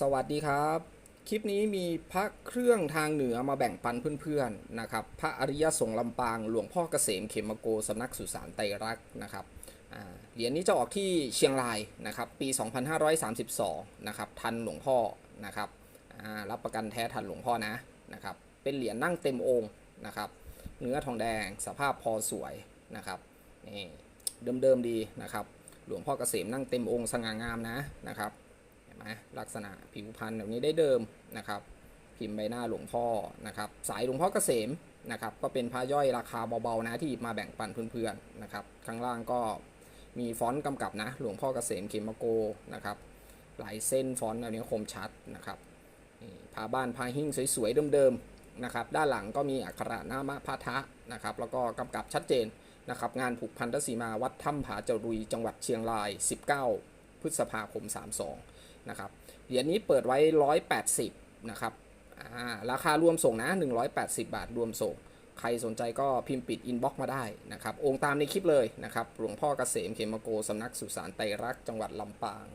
สวัสดีครับ คลิปนี้มีพระเครื่องทางเหนือมาแบ่งปันเพื่อนๆนะครับ พระอริยสงฆ์ลำปางหลวงพ่อเกษมเขมโกสำนักสุสานไตรักษ์นะครับเหรียญนี้จะออกที่เชียงรายนะครับปี 2532นะครับทันหลวงพ่อนะครับรับประกันแท้ทันหลวงพ่อนะนะครับเป็นเหรียญนั่งเต็มองค์นะครับ เนื้อทองแดงสภาพพอสวยนะครับนี่เดิมๆดีนะครับ หลวงพ่อเกษมนั่งเต็มองค์สง่างามนะนะครับ นไหมลักษณะผิวพรรณแบบนี้ได้เดิมนะครับ พิมพ์ใบหน้าหลวงพ่อนะครับ สายหลวงพ่อเกษมนะครับ ก็เป็นพระย่อยราคาเบาๆนะที่มาแบ่งปันเพื่อนๆนะครับ ข้างล่างก็มีฟอนต์กำกับนะ หลวงพ่อเกษมเขมโกนะครับหลายเส้นฟอนต์แบบนี้คมชัดนะครับพาบ้านพาหิ้งสวยๆเดิมๆนะครับด้านหลังก็มีอักขระหน้ามะพระทะนะครับ แล้วก็กำกับชัดเจนนะครับ งานผูกพันธสีมาวัดถ้ำผาเจรุยจังหวัดเชียงราย 19 พฤษภาคม 32 นะครับเหรียญนี้เปิดไว้ 180 นะครับราคารวมส่งนะ 180 บาทรวมส่ง ใครสนใจก็พิมพ์ปิดอินบ็อกมาได้นะครับ องค์ตามในคลิปเลยนะครับ หลวงพ่อเกษมเขมโกสำนักสุสานไตรรักจังหวัดลำปาง